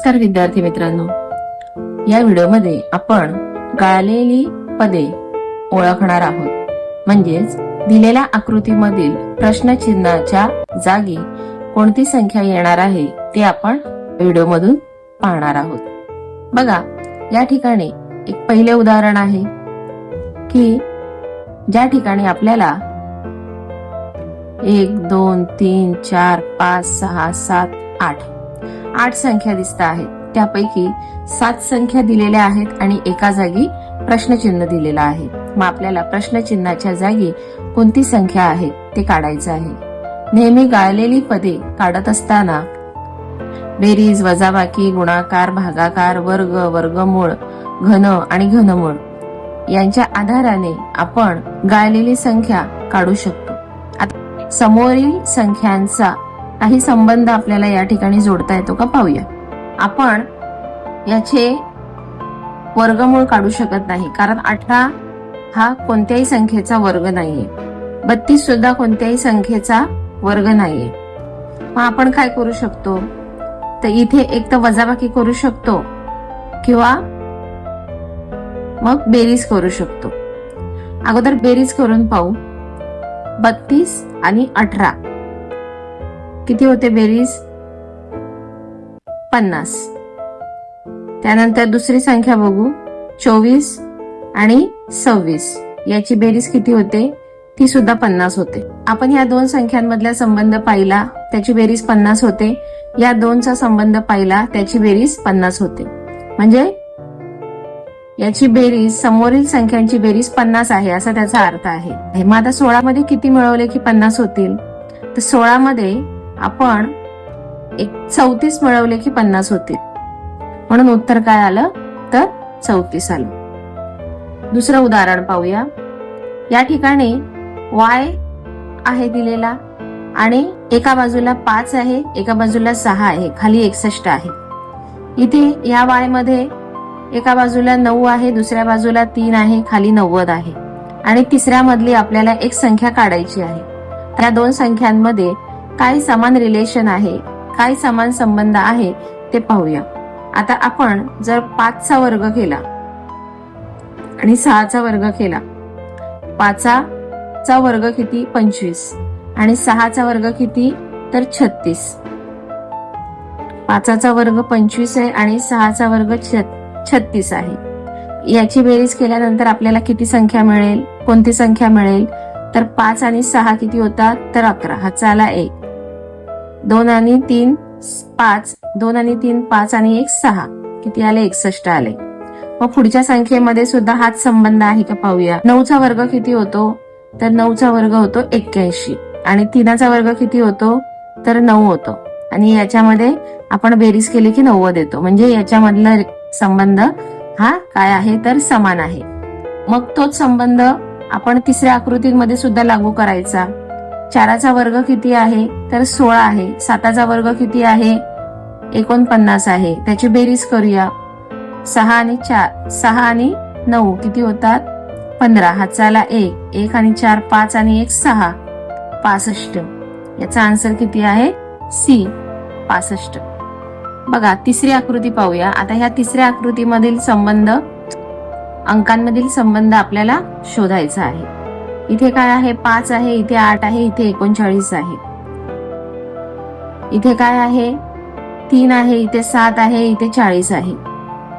नमस्कार विद्यार्थी मित्रांनो. या व्हिडिओमध्ये आपण गाळलेली पदे ओळखणार आहोत. म्हणजेच दिलेल्या आकृतीमधील प्रश्नचिन्हाच्या जागी कोणती संख्या येणार आहे ते आपण व्हिडिओमधून पाहणार आहोत. बघा या ठिकाणी एक पहिले उदाहरण आहे की ज्या ठिकाणी आपल्याला एक दोन तीन चार पाच सहा सात आठ आठ संख्या दिसत आहेत. त्यापैकी सात संख्या दिलेल्या आहेत आणि एका जागी प्रश्नचिन्ह दिलेलं आहे. मग आपल्याला प्रश्नचिन्हाच्या जागी कोणती संख्या आहे ते काढायचं आहे. नेहमी गाळलेली पदे काढत असताना बेरीज वजाबाकी गुणाकार भागाकार वर्ग वर्गमूळ घन आणि घनमूळ यांच्या आधाराने आपण गाळलेली संख्या काढू शकतो. आता समोरील संख्यांचा काही संबंध आपल्याला या ठिकाणी जोडता येतो का पाहूया. आपण याचे वर्गमूळ काढू शकत नाही कारण अठरा हा कोणत्याही संख्येचा वर्ग नाहीये. बत्तीस सुद्धा कोणत्याही संख्येचा वर्ग नाहीये. मग आपण काय करू शकतो? तर इथे एक तर वजाबाकी करू शकतो किंवा मग बेरीज करू शकतो. अगोदर बेरीज करून पाहू. बत्तीस आणि अठरा. किती होते बेरीज? पन्नास. त्यानंतर दुसरी संख्या बघू. चोवीस आणि सव्वीस. याची बेरीज किती होते? ती सुद्धा पन्नास होते. आपण या दोन संख्यांमधला संबंध पाहिला त्याची बेरीज पन्नास होते. या दोनचा संबंध पाहिला त्याची बेरीज पन्नास होते. म्हणजे याची बेरीज समोरील संख्यांची बेरीज पन्नास आहे असा त्याचा अर्थ आहे. मग आता सोळा मध्ये किती मिळवले की पन्नास होतील? तर सोळा मध्ये आपण एक चौतीस मिळवले की पन्नास होतील. म्हणून उत्तर काय आलं? तर चौतीस आलं. दुसरं उदाहरण पाहूया. या ठिकाणी वाय आहे दिलेला आणि एका बाजूला पाच आहे एका बाजूला सहा आहे खाली एकसष्ट आहे. इथे या वायमध्ये एका बाजूला नऊ आहे दुसऱ्या बाजूला तीन आहे खाली नव्वद आहे. आणि तिसऱ्या मधली आपल्याला एक संख्या काढायची आहे. त्या दोन संख्यांमध्ये काय समान रिलेशन आहे काय समान संबंध आहे ते पाहूया. आता आपण जर पाचचा वर्ग केला आणि सहाचा वर्ग केला पाचाचा वर्ग किती? पंचवीस. आणि सहाचा वर्ग किती? तर छत्तीस. पाचाचा वर्ग पंचवीस आहे आणि सहाचा वर्ग छत्तीस आहे. याची बेरीज केल्यानंतर आपल्याला किती संख्या मिळेल? कोणती संख्या मिळेल? तर पाच आणि सहा किती होतात? तर अकरा. हाचा चाला एक. दोन आणि तीन पाच दोन आणि तीन पाच आणि एक सहा. किती आले? एकसष्ट आले. मग पुढच्या संख्येमध्ये सुद्धा हाच संबंध आहे का पाहूया. नऊचा वर्ग किती होतो? तर नऊचा वर्ग होतो एक्क्याऐंशी. आणि तीनाचा वर्ग किती होतो? तर नऊ होतो. आणि याच्यामध्ये आपण बेरीज केली की नव्वद येतो. म्हणजे याच्यामधला संबंध हा काय आहे? तर समान आहे. मग तोच संबंध आपण तिसऱ्या आकृतीमध्ये सुद्धा लागू करायचा. चाराचा वर्ग किती आहे? तर सोळा आहे. साताचा वर्ग किती आहे? एकोणपन्नास आहे. त्याची बेरीज करूया. सहा आणि चार. सहा आणि नऊ किती होतात? पंधरा. हाचाला एक. एक आणि चार पाच आणि एक सहा. पासष्ट. याचा आन्सर किती आहे? सी. पासष्ट. बघा तिसरी आकृती पाहूया. आता ह्या तिसऱ्या आकृतीमधील संबंध अंकांमधील संबंध आपल्याला शोधायचा आहे. इथे काय आहे? पाच आहे इथे आठ आहे इथे एकोणचाळीस आहे. इथे काय आहे? तीन आहे इथे सात आहे इथे चाळीस आहे.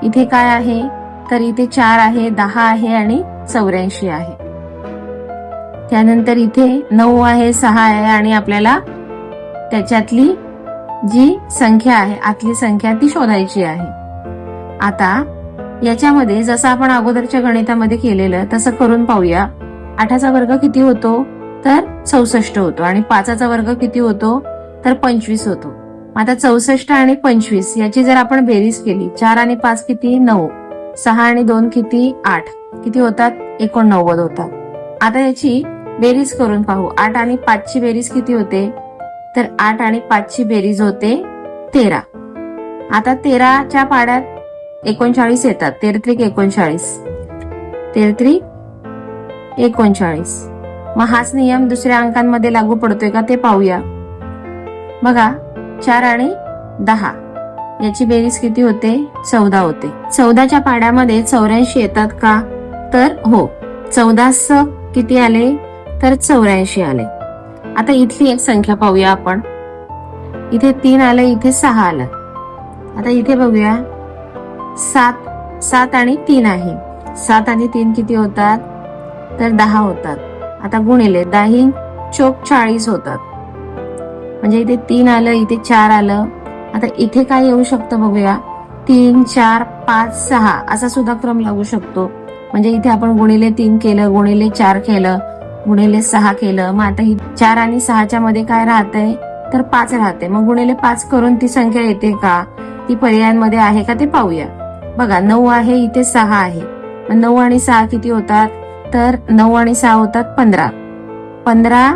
इथे काय आहे? तर इथे चार आहे दहा आहे आणि चौऱ्याऐंशी आहे. त्यानंतर इथे नऊ आहे सहा आहे आणि आपल्याला त्याच्यातली जी संख्या आहे आतली संख्या ती शोधायची आहे. आता याच्यामध्ये जसं आपण अगोदरच्या गणितामध्ये केलेलं तसं करून पाहूया. आठाचा वर्ग किती होतो? तर चौसष्ट होतो. आणि पाचाचा वर्ग किती होतो? तर पंचवीस होतो. आता चौसष्ट आणि पंचवीस याची जर आपण बेरीज केली चार आणि पाच किती? नऊ. सहा आणि दोन किती? आठ. किती होतात? एकोणनव्वद होतात. आता याची बेरीज करून पाहू. आठ आणि पाचची बेरीज किती होते? तर आठ आणि पाचची बेरीज होते तेरा. आता तेराच्या पाड्यात एकोणचाळीस येतात. तेरत्रिक एकोणचाळीस. तेरत्रिक एकोणचाळीस. मग हाच नियम दुसऱ्या अंकांमध्ये लागू पडतोय का ते पाहूया. बघा चार आणि दहा. याची बेरीज किती होते? चौदा होते. चौदाच्या पाड्यामध्ये चौऱ्याऐंशी येतात का? तर हो चौदा किती आले? तर चौऱ्याऐंशी आले. आता इथली एक संख्या पाहूया आपण. इथे तीन आलं इथे सहा आलं. आता इथे बघूया. सात सात आणि तीन आहे. सात आणि तीन किती होतात? तर दहा होतात. आता गुणिले दाही चोक चाळीस होतात. म्हणजे इथे तीन आलं इथे चार आलं. आता इथे काय येऊ शकतं बघूया. तीन चार पाच सहा असा सुद्धा क्रम लागू शकतो. म्हणजे इथे आपण गुणिले तीन केलं गुणिले चार केलं गुणिले सहा केलं. मग आता ही चार आणि सहाच्या मध्ये काय राहतंय? तर पाच राहते मग गुणिले पाच करून ती संख्या येते का? ती पर्यायांमध्ये आहे का ते पाहूया. बघा नऊ आहे इथे सहा आहे. मग नऊ आणि सहा किती होतात? तर नऊ आणि सहा होतात पंधरा. पंधरा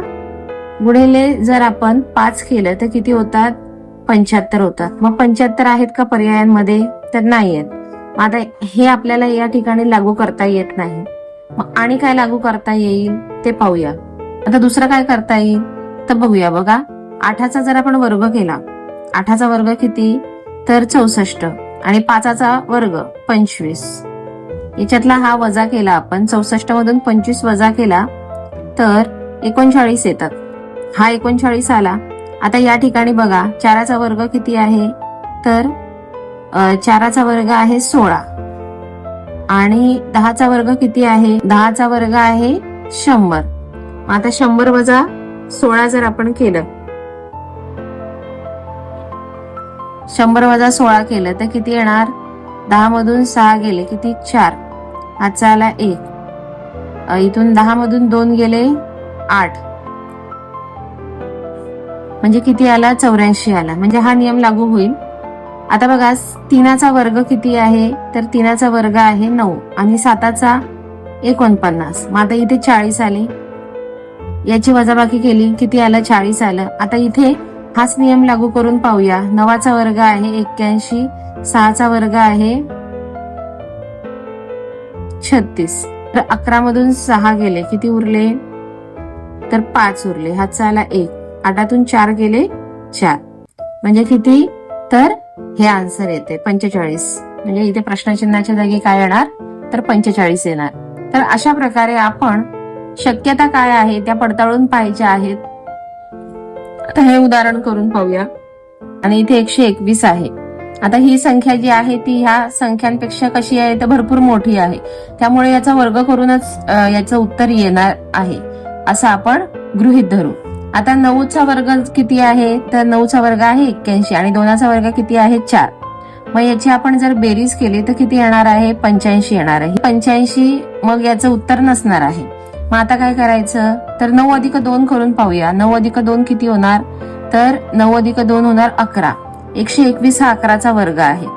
गुणिले जर आपण पाच केलं तर किती होतात? पंच्याहत्तर होतात. मग पंच्याहत्तर आहेत का पर्यायांमध्ये? तर नाही आहेत. आता हे आपल्याला या ठिकाणी लागू करता येत नाही. मग आणि काय लागू करता येईल? ते पाहूया. आता दुसरं काय करता येईल? तर बघूया बघा. आठाचा जर आपण वर्ग केला आठाचा वर्ग किती? तर चौसष्ट. आणि पाचाचा वर्ग पंचवीस. याच्यातला हा वजा केला आपण चौसष्ट मधून पंचवीस वजा केला तर एकोणचाळीस येतात हा एकोणचाळीस आला. आता या ठिकाणी बघा चाराचा वर्ग किती आहे? तर चाराचा वर्ग आहे सोळा. आणि दहाचा वर्ग किती आहे? दहाचा वर्ग आहे शंभर. आता शंभर वजा सोळा जर आपण केलं शंभर वजा सोळा केलं तर किती येणार? दहा मधून सहा गेले किती? चार. आजचा आला एक. इथून दहा मधून दोन गेले आठ. म्हणजे किती आला? चौऱ्याऐंशी आला. म्हणजे हा नियम लागू होईल. आता बघा तिनाचा वर्ग किती आहे? तर तिनाचा वर्ग आहे नऊ आणि साताचा एकोणपन्नास. मग आता इथे चाळीस आले. याची वजाबाकी केली. किती आलं? चाळीस आलं. आता इथे हाच नियम लागू करून पाहूया. नवाचा वर्ग आहे एक्क्याऐंशी सहाचा वर्ग आहे छत्तीस. तर अकरा मधून सहा गेले किती उरले? तर पाच उरले. हातचा आला एक. आठातून चार गेले चार. म्हणजे किती? तर हे आन्सर येते पंचेचाळीस. म्हणजे इथे प्रश्नचिन्हाच्या जागी काय येणार? तर पंचेचाळीस येणार. तर अशा प्रकारे आपण शक्यता काय आहे त्या पडताळून पाहायच्या आहेत. आता हे उदाहरण करून पाहूया. आणि इथे एकशे एकवीस आहे. आता ही संख्या जी आहे ती ह्या संख्यांपेक्षा कशी आहे? तर भरपूर मोठी आहे. त्यामुळे याचा वर्ग करूनच याचं उत्तर येणार आहे. असं आपण गृहित धरू. आता नऊचा वर्ग किती आहे? तर नऊचा वर्ग आहे एक्क्याऐंशी आणि दोनाचा वर्ग किती आहे? चार. मग याची आपण जर बेरीज केली तर किती येणार आहे? पंच्याऐंशी येणार आहे. पंच्याऐंशी मग याचं उत्तर नसणार आहे. मग आता काय करायचं? तर नऊ अधिक दोन करून पाहूया. नऊ अधिक दोन किती होणार? तर नऊ अधिक दोन होणार अकरा. एकशे एकवीस हा अकराचा वर्ग आहे.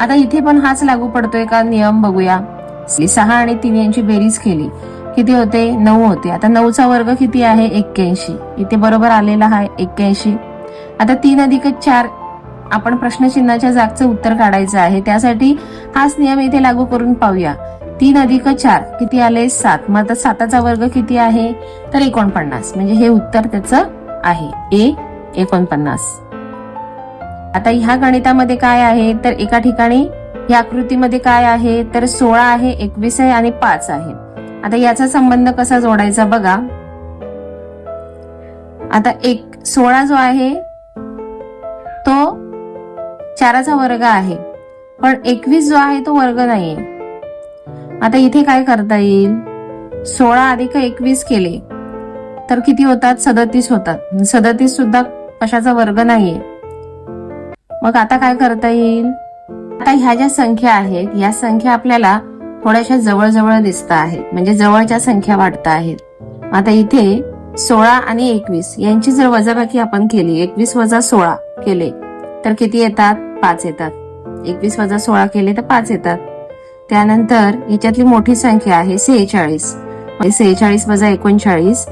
आता इथे पण हाच लागू पडतोय का? नियम बघूया. सहा आणि तीन यांची बेरीज केली. किती होते? नऊ होते. आता नऊचा वर्ग किती आहे? एक्क्याऐंशी. इथे बरोबर आलेला आहे एक्क्याऐंशी. आता तीन अधिक चार आपण प्रश्नचिन्हाच्या जागचं उत्तर काढायचं आहे. त्यासाठी हाच नियम इथे लागू करून पाहूया. तीन अधिक चार किती आले? सात. मग आता साताचा वर्ग किती आहे? तर एकोणपन्नास. म्हणजे हे उत्तर त्याचं आहे. ए एकोणपन्नास. आता ह्या गणितामध्ये काय आहे? तर एका ठिकाणी या आकृतीमध्ये काय आहे? तर सोळा आहे एकवीस आहे आणि पाच आहे. आता याचा संबंध कसा जोडायचा बघा. आता एक सोळा जो आहे तो चाराचा वर्ग आहे. पण एकवीस जो आहे तो वर्ग नाहीये. आता इथे काय करता येईल? सोळा अधिक एकवीस केले. तर किती होतात? सदतीस होतात. सदतीस सुद्धा कशाचा वर्ग नाहीये. मग आता काय करता येईल? आता ह्या ज्या संख्या आहेत या संख्या आपल्याला थोड्याशा जवळजवळ दिसत आहेत. म्हणजे जवळच्या संख्या वाढत आहेत. आता इथे सोळा आणि एकवीस यांची जर वजाबाकी आपण केली एकवीस वजा सोळा केले तर किती येतात? पाच येतात. एकवीस वजा सोळा केले तर पाच येतात. त्यानंतर याच्यातली मोठी संख्या आहे सेहेचाळीस. म्हणजे सेहेचाळीस वजा एकोणचाळीस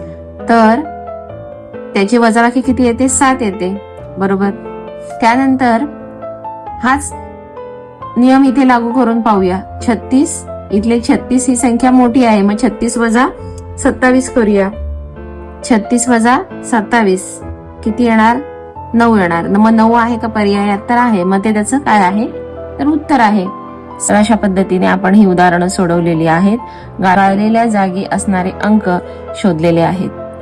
तर त्याची वजाबाकी किती येते? सात येते. बरोबर? त्यानंतर हाच नियम इथे लागू करून पाहूया. छत्तीस इथले छत्तीस ही संख्या मोठी आहे. मग छत्तीस वजा सत्तावीस करूया. छत्तीस वजा सत्तावीस. किती येणार? नऊ येणार. मग नऊ आहे का पर्याय तर आहे. मग ते त्याचं काय आहे? तर उत्तर आहे. अशा पद्धतीने आपण ही उदाहरणं सोडवलेली आहेत. गाळलेल्या जागी असणारे अंक शोधलेले आहेत.